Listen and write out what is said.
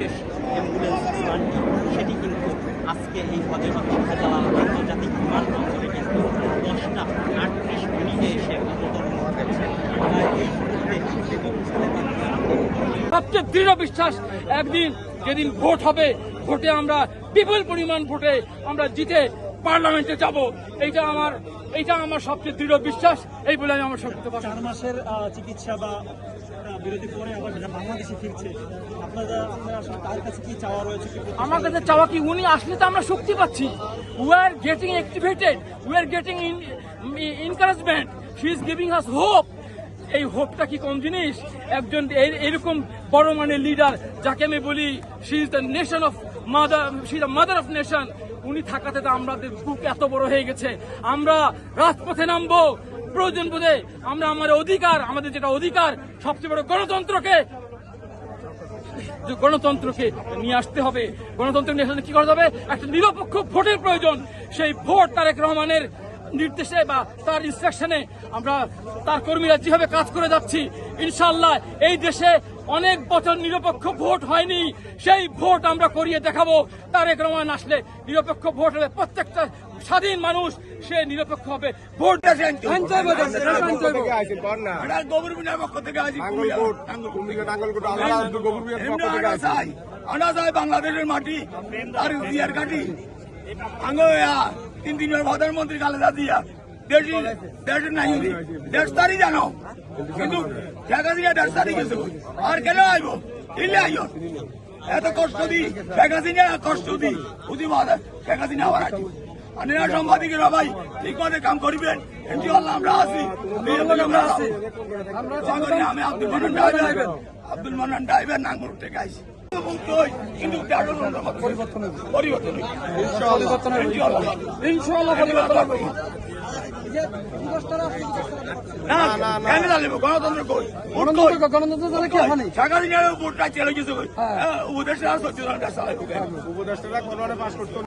বিশেষ অ্যাম্বুলেন্স বিমানটি সেটি কিন্তু আজকে এই হজরত শাহজালাল আন্তর্জাতিক বিমানবন্দরে কিন্তু দশটা আটত্রিশ মিনিটে এসে অবতরণ সবচেয়ে দৃঢ় বিশ্বাস, একদিন যেদিন ভোট হবে, ভোটে আমরা বিপুল পরিমাণ ভোটে আমরা জিতে পার্লামেন্টে যাব এইটা আমার এইটা আমার সবচেয়ে দৃঢ় বিশ্বাস এই বলে আমি আমার কথা চার মাসের চিকিৎসা বা আহ, বিরতি পরে আবার বাংলাদেশে ফিরছে আপনারা আপনারা আসলে তার কাছে কি চাওয়া রয়েছে কি আমার কাছে চাওয়া কি উনি আসলে তো আমরা শক্তি পাচ্ছি। We are getting activated we are getting encouragement she is giving us hope এই হোপটা কি কম জিনিস? একজন এরকম বড় মানের লিডার যাকে আমি বলি she is the nation of mother she the mother of nation উনি থাকাতে তো আমাদের বুক এত বড় হয়ে গেছে। আমরা রাজপথে নামবো। প্রয়োজন বোধে আমরা আমার অধিকার, আমাদের যেটা অধিকার, সবচেয়ে বড় গণতন্ত্রকে গণতন্ত্রকে নিয়ে আসতে হবে। গণতন্ত্র নিয়ে আসলে কি করা যাবে? একটা নিরপেক্ষ ভোটের প্রয়োজন। সেই ভোট তারেক রহমানের নির্দেশে বা তার ইনস্ট্রাকশনে আমরা তার কর্মীরা যেভাবে কাজ করে যাচ্ছি ইনশাল্লাহ এই দেশে অনেক বছর নিরপেক্ষ ভোট হয়নি। সেই ভোট আমরা করিয়ে দেখাবো। তারেক রহমান আসলে নিরপেক্ষ ভোট হবে। প্রত্যেকটা স্বাধীন মানুষ সে নিরপেক্ষ হবে। ভোট বাংলাদেশের মাটি আর দিয়ার কাটি তিন দিনের প্রধানমন্ত্রী খালেদা দিয়া দেশি দেশের নাই। দেশ তারই জানো কিন্তু শেখ হাসিনা দেশ তারই গেছে। আর কেন আইব? ইলে আইব। এত কষ্ট দি শেখ হাসিনা কষ্ট দি বুঝি বাদা? শেখ হাসিনা আবার আছি আপনারা সাংবাদিকেরা ভাই ঠিক মতো কাম করিবেন। ইনশাআল্লাহ আমরা আছি। আমরা আছি। আমি আব্দুল মান্নান ড্রাইভার আব্দুল মান্নান ড্রাইভার নাঙ্গল থেকে আইছি। কিন্তু পরিবর্তন পরিবর্তন ইনশাআল্লাহ পরিবর্তন। না না না কেন লাগবে গণতন্ত্র কই গণতন্ত্র গণতন্ত্র তাহলে কি হয় ঢাকা দিনের ভোটটা চলে গেছে উপদেশ আর সত্যি চালাইবে উপদেষ্টারা কোরআনে পাশ করতো